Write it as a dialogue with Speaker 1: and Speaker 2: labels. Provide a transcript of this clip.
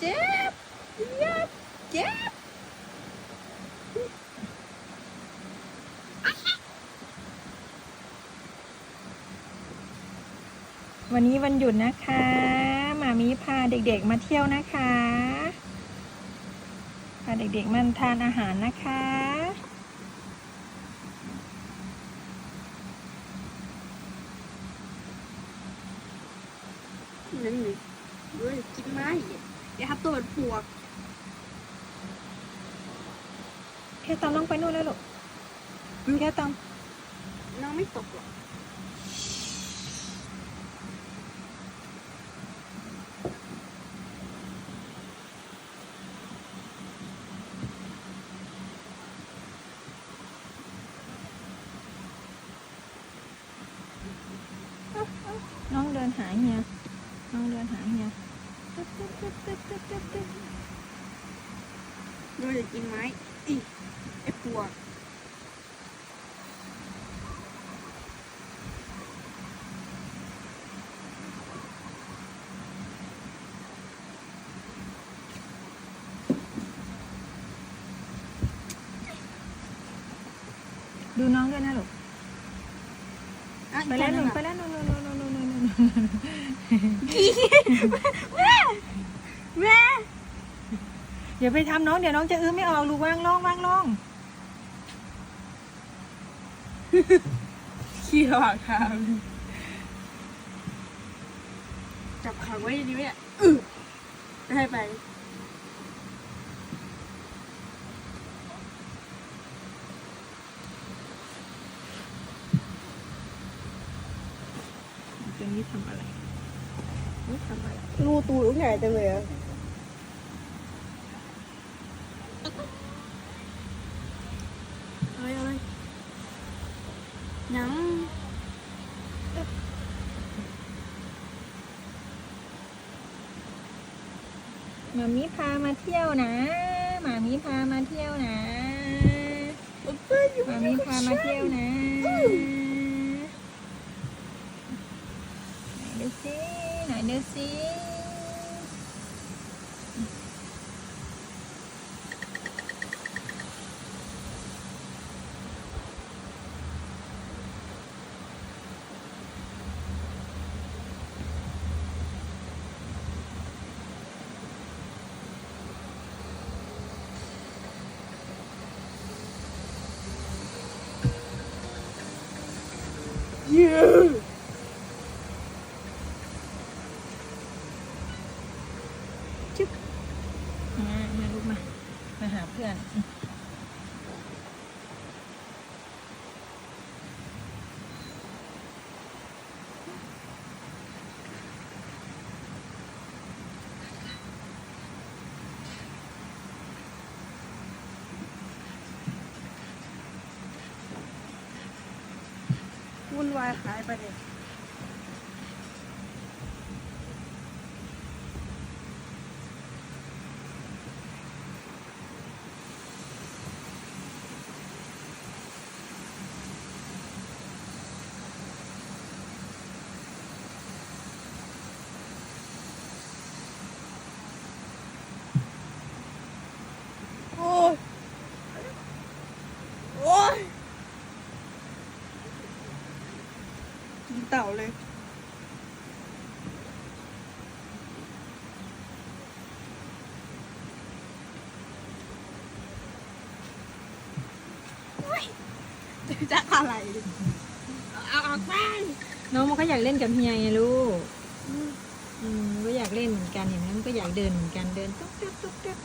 Speaker 1: เจ็บเจ็บเจ็บวันนี้วันหยุดนะคะหมามีพาเด็กๆมาเที่ยวนะคะ พาเด็กๆมาทานอาหารนะคะ
Speaker 2: นั่นนี่ด้วยกินไม้ เดี๋ยวครับตัวเป็นปวก
Speaker 1: แค่ตอมต้องไปนู่นแล้วลูกแค่ตอม
Speaker 2: น้องไม่ตกหรอก
Speaker 1: น้องเดินหาเฮียน้องเดินหาเฮียตึ๊ ดตึ๊ดตึ๊ดตึ๊ดตึ๊ดตึ๊ดตึ๊ด
Speaker 2: ด้วยจะกินไม้อีไอ้ปวก
Speaker 1: ดูน้องด้วยนะลูกไปแล้วหนู
Speaker 2: อีก
Speaker 1: ไปแล้วหนูหนูหนูหนูหนู หนูหนู
Speaker 2: แม่
Speaker 1: อย่าไปทำน้องเดี๋ยวน้องจะอื้อไม่ออกลูกวางล่องวางล่อง
Speaker 2: ขี้ระหว่างทางจับขังไว้ดีไหมเนี่ยอื้อให้ไป
Speaker 1: ตัวนี้ทำอะไร นี่ทำอะไร
Speaker 2: รูตูดใหญ่จังเลยอะเอาเลยเอาเลยยัง
Speaker 1: หมามีพามาเที่ยวนะหมามีพามาเที่ยวนะหมามีพามาเที่ยวนะไหนดูสิไหนดูสิ
Speaker 2: เยือ
Speaker 1: มามาลูกมา มาหาเพื่อน
Speaker 2: วุ่นวายหายไปเลย โอ้ย โอ้ย กินเต่าเลยโอ๊ยจะอะไร เอาออกบ้าง
Speaker 1: น้องมันก็อยากเล่นกับเฮียไงลูก อืมก็อยากเล่นเหมือนกันเห็นไหมมันก็อยากเดินเหมือนกันเดินตุ๊กตุ๊กตุ๊กตุ๊ก